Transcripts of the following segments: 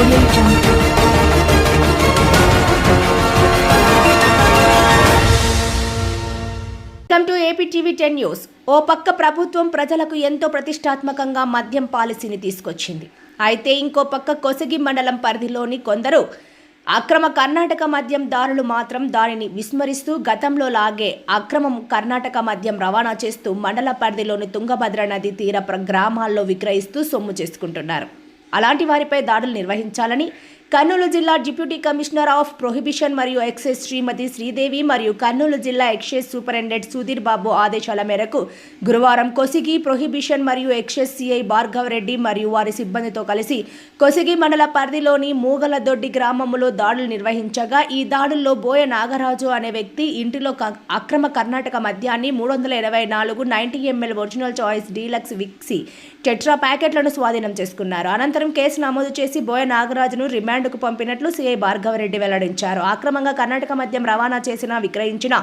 Welcome to AP TV ten news. ఓ పక్క ప్రభుత్వం ప్రజలకు ఎంతో ప్రతిష్టాత్మకంగా మద్యం పాలసీని తీసుకొచ్చింది. అయితే ఇంకో పక్క కొసగి మండలం పరిధిలోని కొందరు అక్రమ కర్ణాటక మద్యం దారులు మాత్రం దానిని విస్మరిస్తూ గతంలో లాగే అక్రమం కర్ణాటక మద్యం రవాణా చేస్తూ మండల పరిధిలోని తుంగభద్ర నది తీర ప్ర- గ్రామాల్లో విక్రయిస్తూ సొమ్ము చేసుకుంటున్నారు. అలాంటి వారిపై దాడులు నిర్వహించాలని కర్నూలు జిల్లా డిప్యూటీ కమిషనర్ ఆఫ్ ప్రొహిబిషన్ మరియు ఎక్సైజ్ శ్రీమతి శ్రీదేవి మరియు కర్నూలు జిల్లా ఎక్సైజ్ సూపరింటెండెంట్ సుధీర్ బాబు ఆదేశాల మేరకు గురువారం కొసిగి ప్రొహిబిషన్ మరియు ఎక్సైజ్ సిఐ భార్గవ్ రెడ్డి మరియు వారి సిబ్బందితో కలిసి కొసిగి మండల పరిధిలోని మూగలదొడ్డి గ్రామంలో దాడులు నిర్వహించగా ఈ దాడుల్లో బోయ నాగరాజు అనే వ్యక్తి ఇంటిలో క- అక్రమ కర్ణాటక మద్యాన్ని మూడు వందల ఇరవై నాలుగు ninety ml original choice deluxe విక్సీ tetra ప్యాకెట్లను స్వాధీనం చేసుకున్నారు. అనంతరం కేసు నమోదు చేసి బోయ నాగరాజును రిమాండ్ రిమాండ్కు పంపినట్లు సిఐ భార్గవరెడ్డి వెల్లడించారు. అక్రమంగా కర్ణాటక మద్యం రవాణా చేసిన విక్రయించిన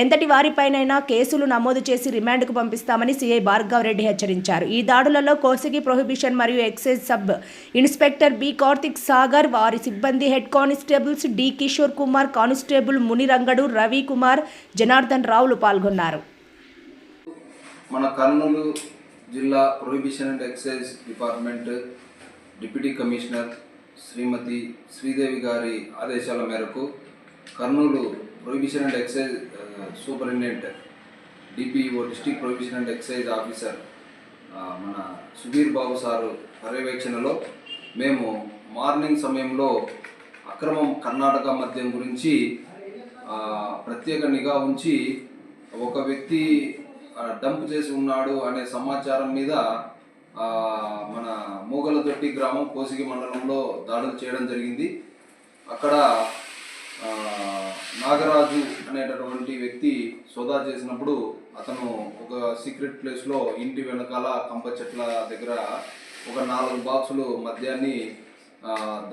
ఎంతటి వారిపైనైనా కేసులు నమోదు చేసి రిమాండ్కు పంపిస్తామని సిఐ భార్గవరెడ్డి హెచ్చరించారు. ఈ దాడులలో కోసిగి ప్రొహిబిషన్ మరియు excise sub inspector B. Karthik Sagar వారి సిబ్బంది head constables D. Kishore Kumar constable Munirangadu Ravi Kumar Janardhan రావులు పాల్గొన్నారు. మన కర్నూలు జిల్లా prohibition and excise department deputy commissioner Srimathi Sridevi గారి ఆదేశాల మేరకు Kurnool prohibition and excise superintendent DPO district prohibition and excise officer మన సుధీర్ బాబు sir పర్యవేక్షణలో మేము మార్నింగ్ సమయంలో అక్రమం కర్ణాటక మద్యం గురించి ప్రత్యేక నిఘా ఉంచి ఒక వ్యక్తి డంప్ చేసి ఉన్నాడు అనే సమాచారం మీద మన మూగలదొట్టి గ్రామం కోసిగి మండలంలో దాడులు చేయడం జరిగింది. అక్కడ నాగరాజు అనేటటువంటి వ్యక్తి సోదా చేసినప్పుడు అతను ఒక సీక్రెట్ ప్లేస్లో ఇంటి వెనకాల కంప చెట్ల దగ్గర ఒక నాలుగు బాక్సులు మద్యాన్ని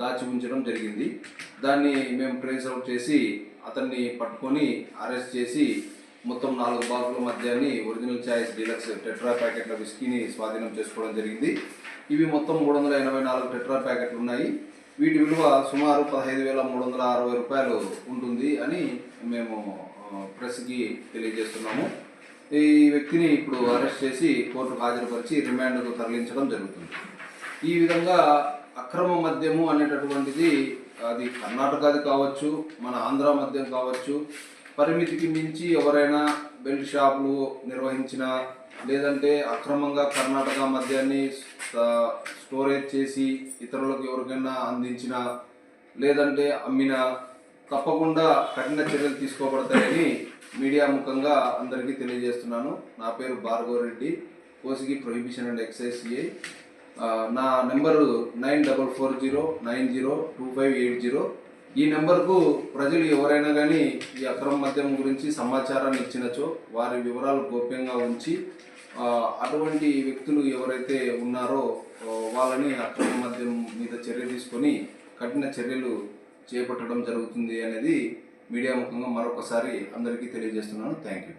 దాచి ఉంచడం జరిగింది. దాన్ని మేము ట్రేస్ అవుట్ చేసి అతన్ని పట్టుకొని అరెస్ట్ చేసి మొత్తం నాలుగు బాక్సుల మద్యాన్ని ఒరిజినల్ చాయిస్ డీలక్స్ టెట్రా ప్యాకెట్ల విస్కీని స్వాధీనం చేసుకోవడం జరిగింది. ఇవి మొత్తం మూడు వందల ఎనభై నాలుగు టెట్రా ప్యాకెట్లు ఉన్నాయి వీటి విలువ సుమారు పదహైదు వేల మూడు వందల అరవై రూపాయలు ఉంటుంది అని మేము ప్రెస్కి తెలియజేస్తున్నాము. ఈ వ్యక్తిని ఇప్పుడు అరెస్ట్ చేసి కోర్టుకు హాజరుపరిచి రిమాండ్కు తరలించడం జరుగుతుంది. ఈ విధంగా అక్రమ మద్యము అనేటటువంటిది అది కర్ణాటకది కావచ్చు మన ఆంధ్ర మద్యం కావచ్చు పరిమితికి మించి ఎవరైనా బెల్ట్ షాపులు నిర్వహించిన లేదంటే అక్రమంగా కర్ణాటక మద్యాన్ని స్టోరేజ్ చేసి ఇతరులకు ఎవరికైనా అందించిన లేదంటే అమ్మిన తప్పకుండా కఠిన చర్యలు తీసుకోబడతాయని మీడియా ముఖంగా అందరికీ తెలియజేస్తున్నాను. నా పేరు Bhargavareddy. Kosigi prohibition and excise CI. నా number nine double four zero nine zero two five eight zero. ఈ నెంబర్కు ప్రజలు ఎవరైనా కానీ ఈ అక్రమ మద్యం గురించి సమాచారాన్ని ఇచ్చినచో వారి వివరాలు గోప్యంగా ఉంచి అటువంటి వ్యక్తులు ఎవరైతే ఉన్నారో వాళ్ళని అక్రమ మద్యం మీద చర్య తీసుకొని కఠిన చర్యలు చేపట్టడం జరుగుతుంది అనేది మీడియా ముఖంగా మరొకసారి అందరికీ తెలియజేస్తున్నాను. Thank you